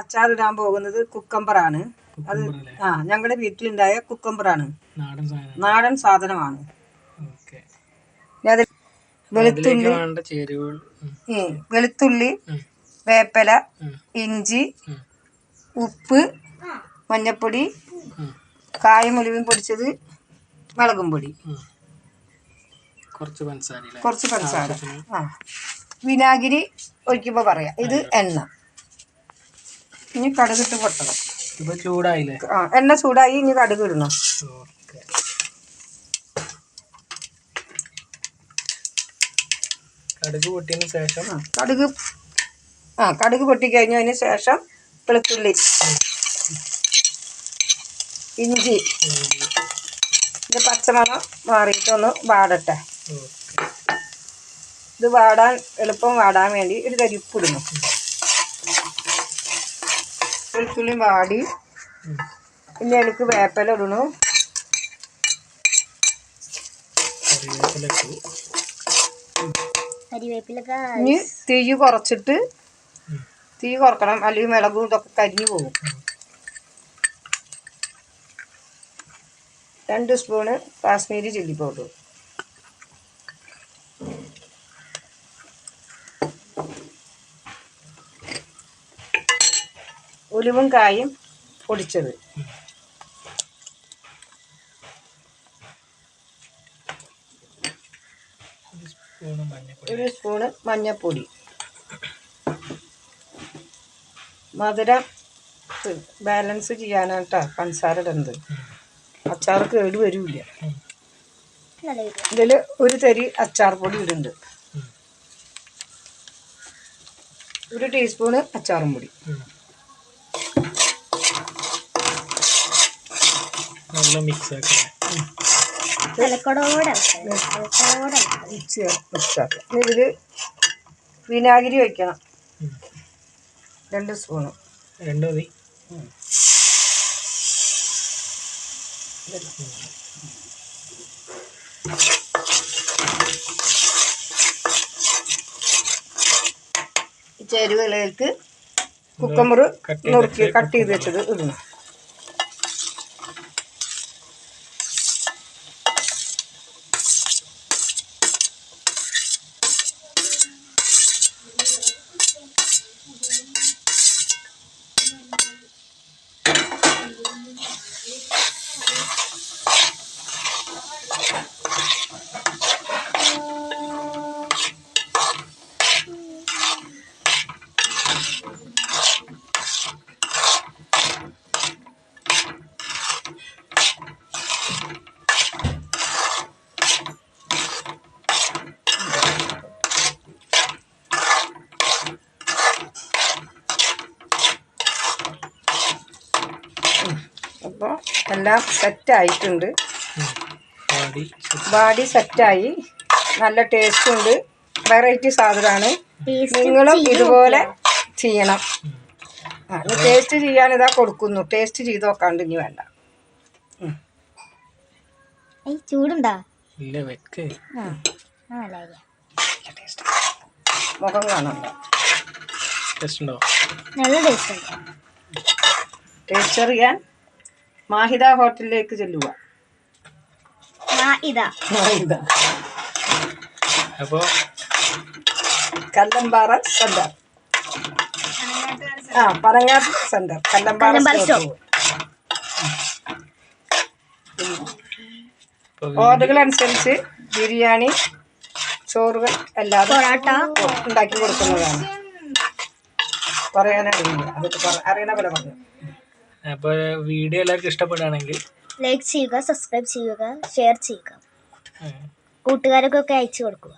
അച്ചാറിടാൻ പോകുന്നത് കുക്കമ്പറാണ്. അത് ആ ഞങ്ങളുടെ വീട്ടിലുണ്ടായ കുക്കമ്പറാണ്. നാടൻ നാടൻ സാധനമാണ്. വെളുത്തുള്ളി വെളുത്തുള്ളി വേപ്പല ഇഞ്ചി ഉപ്പ് മഞ്ഞപ്പൊടി ഒലിവും പൊടിച്ചത് മുളകും പൊടി. കുറച്ച് പഞ്ചസാര? കുറച്ച് പഞ്ചസാര. ആ വിനാഗിരി ഒഴിക്കുമ്പോൾ പറയാം. ഇത് എണ്ണ. ഇനി കടുകിട്ട് പൊട്ടണം. ഇപ്പൊ ചൂടായില്ലേ? ആ എണ്ണ ചൂടായി ഇനി കടുക് ഇടണം. കടുക് പൊട്ടിയതിന് ശേഷം? കടുക് ആ കടുക് പൊട്ടിക്കഴിഞ്ഞതിന് ശേഷം വെളുത്തുള്ളി ഇഞ്ചി. ഇത് പച്ചമണം മാറിയിട്ടൊന്ന് വാടട്ടെ. ഇത് വാടാൻ എളുപ്പം വാടാൻ വേണ്ടി ഒരു കരിപ്പിടുന്നു വെളുത്തുള്ളി വാടി. പിന്നെ എനിക്ക് വേപ്പല ഇടണു. ഇനി തീ കുറച്ചിട്ട് തീ കുറക്കണം. അല്ലെങ്കിൽ മിളകും ഇതൊക്കെ കരിഞ്ഞു പോകും. രണ്ട് സ്പൂണ് കാശ്മീരി ചില്ലി പൗഡർ. ഉലുവും കായും പൊടിച്ചത്. ഒരു സ്പൂണ് മഞ്ഞപ്പൊടി. മധുരം ബാലൻസ് ചെയ്യാനായിട്ടാ പഞ്ചസാര ഇടുന്നത് അച്ചാർ കേട് വരില്ല. ഇതിൽ ഇതിൽ ഒരു തരി അച്ചാർ പൊടി ഇടുന്നുണ്ട് ഒരു ടീസ്പൂണ് അച്ചാറും പൊടി. നല്ല മിക്സ് ആക്കണം. മിക്സ് ഇതിൽ വിനാഗിരി വയ്ക്കണം രണ്ട് സ്പൂണ്. രണ്ട് മതി. ചേരുവയിലേക്ക് കുക്കമ്പർ നുറുക്കി കട്ട് ചെയ്ത് വെച്ചത് ഇടണം. അപ്പോൾ എല്ലാം സെറ്റായിട്ടുണ്ട് ബാഡി സെറ്റായി നല്ല ടേസ്റ്റ് ഉണ്ട്. വെറൈറ്റി സാധനമാണ്. നിങ്ങളും ഇതുപോലെ ചെയ്യണം. അത് ടേസ്റ്റ് ചെയ്യാൻ ഇതാ കൊടുക്കുന്നു. ടേസ്റ്റ് ചെയ്ത് നോക്കാണ്ട് ഇനി വേണ്ട. മുഖം ഉണ്ട്? ടേസ്റ്റ് അറിയാൻ മാഹിദ ഹോട്ടലിലേക്ക് ചെല്ലുക. മാഹിദ അപ്പോൾ കല്ലമ്പാറ സെന്റർ. ആ പറങ്ങാട്ട് സെന്റർ. കല്ലമ്പാറ ഓർഡറുകൾ അനുസരിച്ച് ബിരിയാണി ചോറുകൾ എല്ലാതും പൊറോട്ട. ഉണ്ടാക്കി കൊടുക്കുന്നതാണ്. പറയാനറിയില്ല അതൊക്കെ പറ- അറിയണ പോലെ പറഞ്ഞു. അപ്പോൾ വീഡിയോ എല്ലാവർക്കും ഇഷ്ടപ്പെടുകയാണെങ്കിൽ ലൈക്ക് ചെയ്യുക സബ്സ്ക്രൈബ് ചെയ്യുക ഷെയർ ചെയ്യുക. കൂട്ടുകാരൊക്കെ കൂട്ടുകാർക്കൊക്കെ അയച്ചു കൊടുക്കുക.